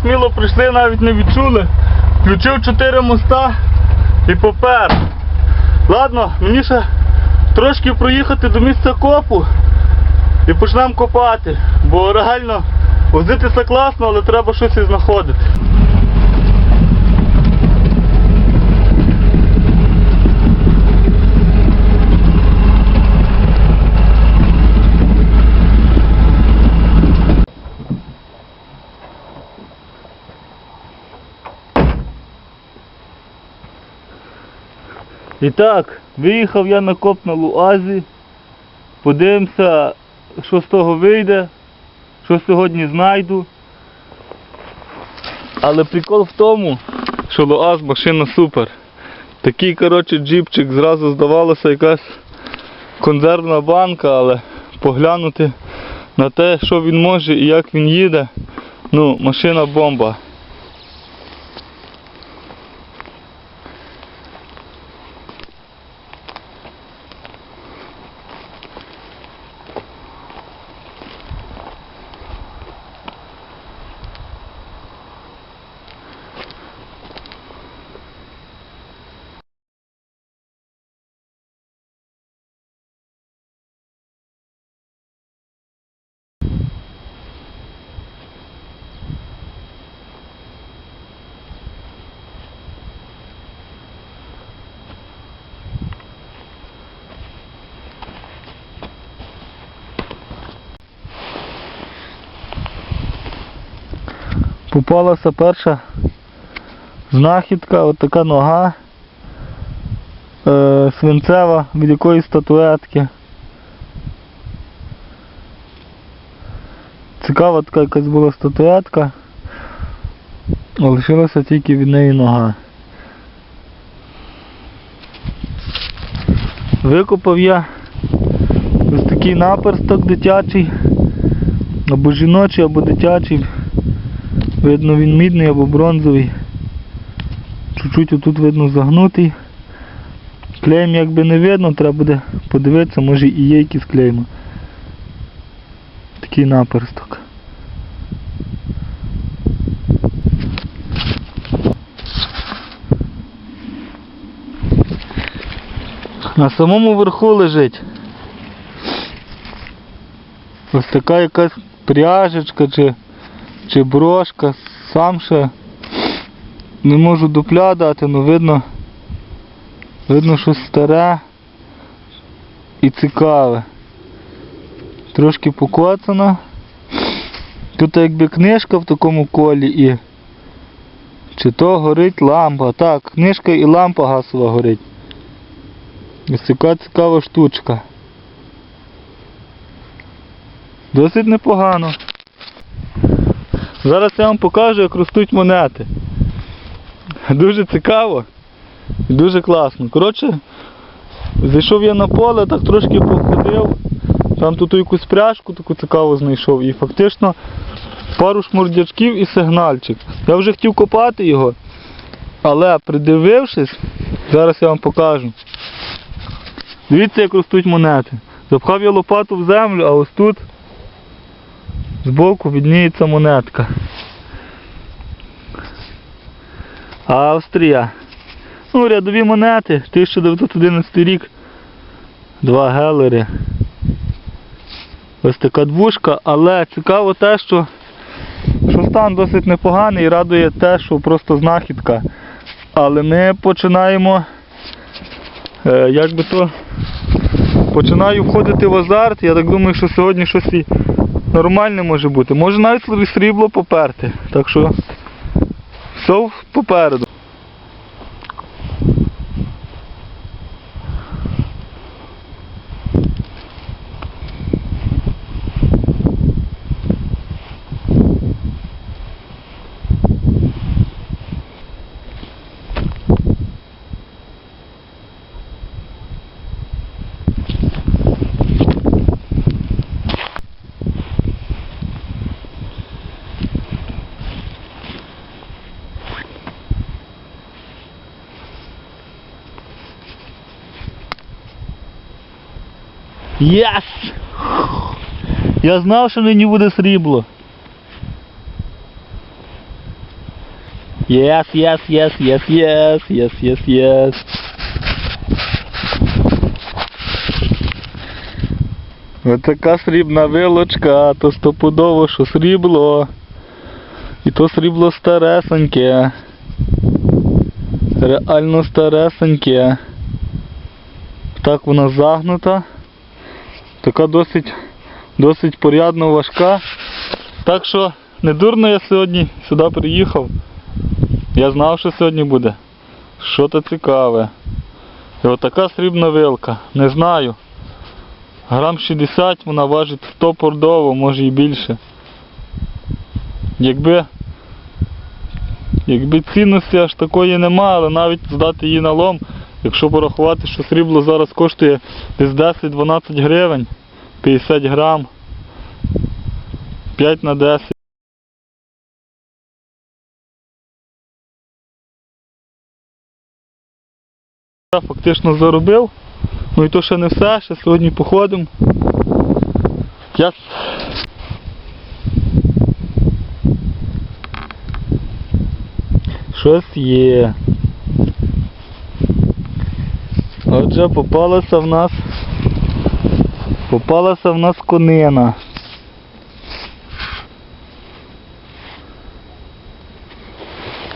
сміло прийшли, навіть не відчули. Включив чотири моста і попер. Ладно, мені ще трошки проїхати до місця копу і почнемо копати. Бо реально возитися класно, але треба щось і знаходити. І так, виїхав я на коп на Луазі. Подивимося, що з того вийде, що сьогодні знайду. Але прикол в тому, що Луаз машина супер. Такий, коротше, джипчик, зразу здавалося якась консервна банка, але поглянути на те, що він може і як він їде, ну, машина бомба. Попалася перша знахідка, от така нога е, свинцева від якоїсь статуетки. Цікава така якась була статуетка. Лишилася тільки від неї нога. Викопав я ось такий наперсток дитячий, або жіночий, або дитячий. Видно він мідний або бронзовий. Чуть-чуть отут видно загнутий. Клейм якби не видно, треба буде подивитися, може і є якісь клейми. Такий наперсток. На самому верху лежить. Ось така якась пряжечка чи чи брошка, сам ще не можу дупля дати, але видно, видно щось старе і цікаве. Трошки покоцана. Тут якби книжка в такому колі і чи то горить лампа. Так, книжка і лампа гасова горить. Ось така цікава штучка. Досить непогано. Зараз я вам покажу, як ростуть монети. Дуже цікаво і дуже класно. Коротше, зайшов я на поле, так трошки походив, там тут якусь пряжку таку цікаву знайшов і фактично пару шмурдячків і сигнальчик. Я вже хотів копати його, але придивившись, зараз я вам покажу. Дивіться, як ростуть монети. Запхав я лопату в землю, а ось тут збоку відніється монетка. Австрія. Ну, рядові монети, 1911 рік. Два гелери. Ось така двушка, але цікаво те, що, що стан досить непоганий і радує те, що просто знахідка. Але ми починаємо, е, як би то, починаю входити в азарт. Я так думаю, що сьогодні щось і нормальне може бути. Може навіть срібло поперти. Так що все попереду. Єс! Я знав, що нині буде срібло. Єс, єс, єс, єс, єс, єс, єс, єс. Ось така срібна вилочка, то стопудово, що срібло. І то срібло старесеньке. Реально старесеньке. Так вона загнута. Така досить, досить порядно важка. Так що не дурно я сьогодні сюди приїхав. Я знав, що сьогодні буде. Що то цікаве. І отака срібна вилка. Не знаю. Грам 60 вона важить 100 пордово, може і більше. Якби, якби цінності аж такої нема, але навіть здати її на лом, якщо порахувати, що срібло зараз коштує десь 10-12 гривень, 50 грам, 5 на 10. Я фактично заробив. Ну і то ще не все, ще сьогодні походимо. Я... Щось є. Отже, попалася в нас. Попалася в нас конина.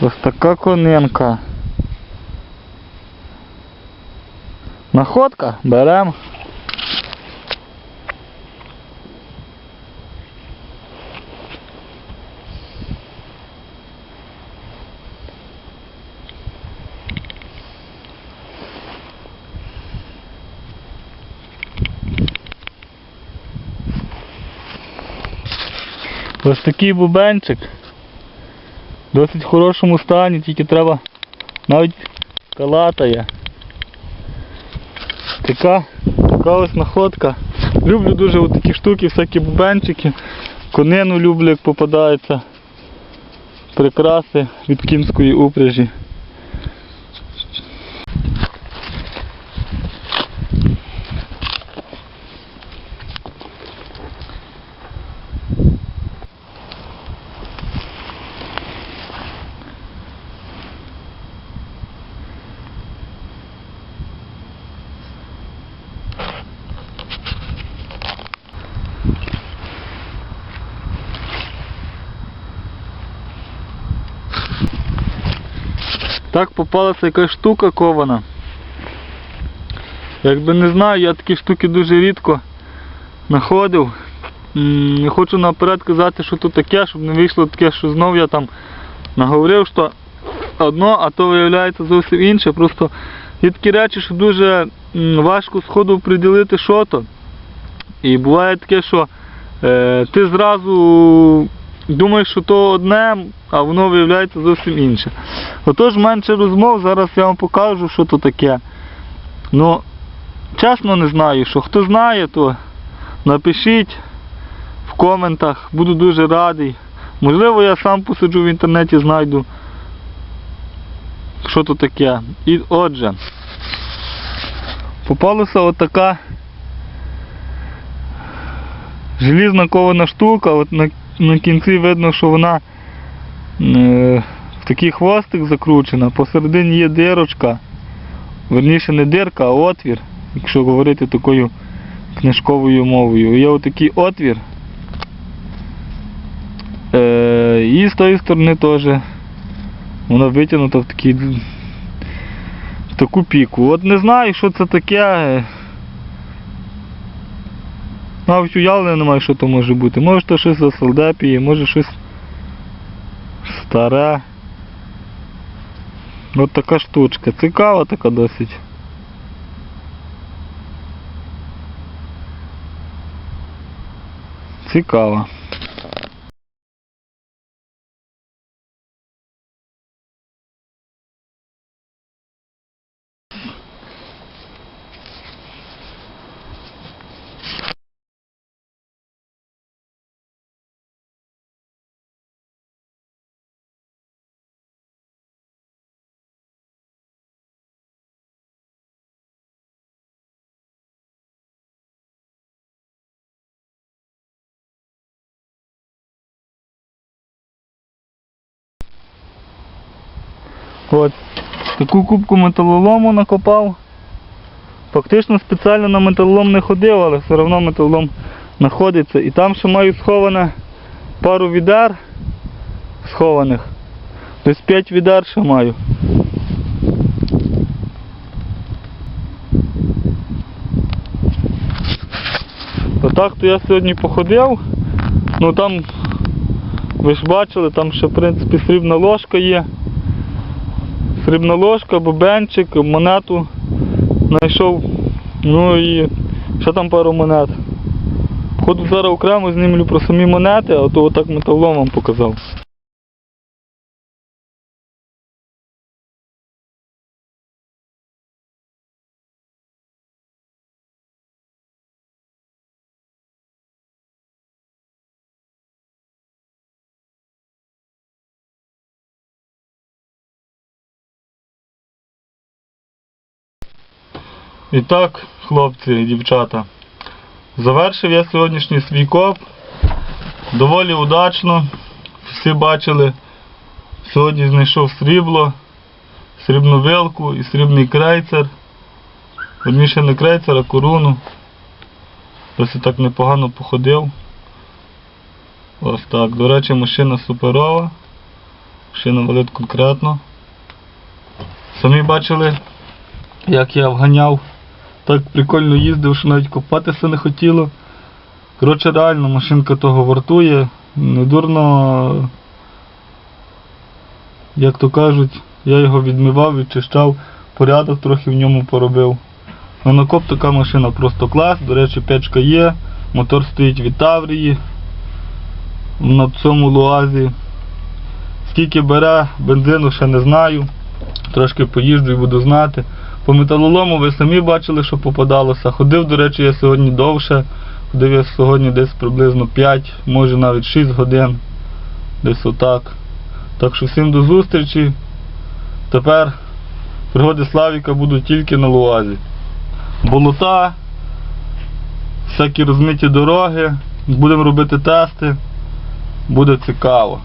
Ось така конинка. Находка, беремо. Ось такий бубенчик. В досить хорошому стані, тільки треба навіть калатає. Така, така ось находка. Люблю дуже такі штуки, всякі бубенчики. Конину люблю, як попадається. Прикраси від кінської упряжі. Так попалася якась штука кована. Якби не знаю, я такі штуки дуже рідко знаходив. Не хочу наперед казати, що тут таке, щоб не вийшло таке, що знов я там наговорив, що одно, а то виявляється зовсім інше. Просто є такі речі, що дуже важко сходу приділити що то. І буває таке, що е, ти зразу думаєш, що то одне, а воно виявляється зовсім інше. Отож менше розмов, зараз я вам покажу, що то таке. Ну, чесно не знаю, що хто знає, то напишіть в коментах, буду дуже радий. Можливо, я сам посиджу в інтернеті, знайду, що то таке. І отже, попалася отака желізна кована штука, от на, на кінці видно, що вона е, в такий хвостик закручена, посередині є дирочка, верніше не дирка, а отвір, якщо говорити такою книжковою мовою. Є отакий отвір. Е, і з тої сторони теж вона витягнута в такий в таку піку. От не знаю, що це таке. Навіть уявлення немає, що то може бути. Може то щось за солдепії, може щось старе. От така штучка. Цікава така досить. Цікава. От. Таку кубку металолому накопав. Фактично спеціально на металолом не ходив, але все одно металолом знаходиться. І там ще маю сховане пару відер схованих. Десь 5 відер ще маю. Отак то я сьогодні походив. Ну там, ви ж бачили, там ще в принципі срібна ложка є. Срібна ложка, бубенчик, монету знайшов. Ну і ще там пару монет. Ходу зараз окремо знімлю про самі монети, а то отак металолом вам показав. І так, хлопці і дівчата, завершив я сьогоднішній свій коп. Доволі удачно. Всі бачили, сьогодні знайшов срібло, срібну вилку і срібний крейцер. Верніше не крейцер, а коруну. Досить так непогано походив. Ось так. До речі, машина суперова. Машина валить конкретно. Самі бачили, як я вганяв. Так прикольно їздив, що навіть копатися не хотіло. Коротше, реально машинка того вартує. Недурно, як то кажуть, я його відмивав, відчищав, порядок трохи в ньому поробив. Монокоп така машина просто клас, до речі, печка є, мотор стоїть від Таврії на цьому луазі. Скільки бере бензину ще не знаю. Трошки поїжджу і буду знати. По металолому ви самі бачили, що попадалося. Ходив, до речі, я сьогодні довше. Ходив я сьогодні десь приблизно 5, може навіть 6 годин. Десь отак. Так що всім до зустрічі. Тепер пригоди Славіка будуть тільки на Луазі. Болота, всякі розмиті дороги. Будемо робити тести. Буде цікаво.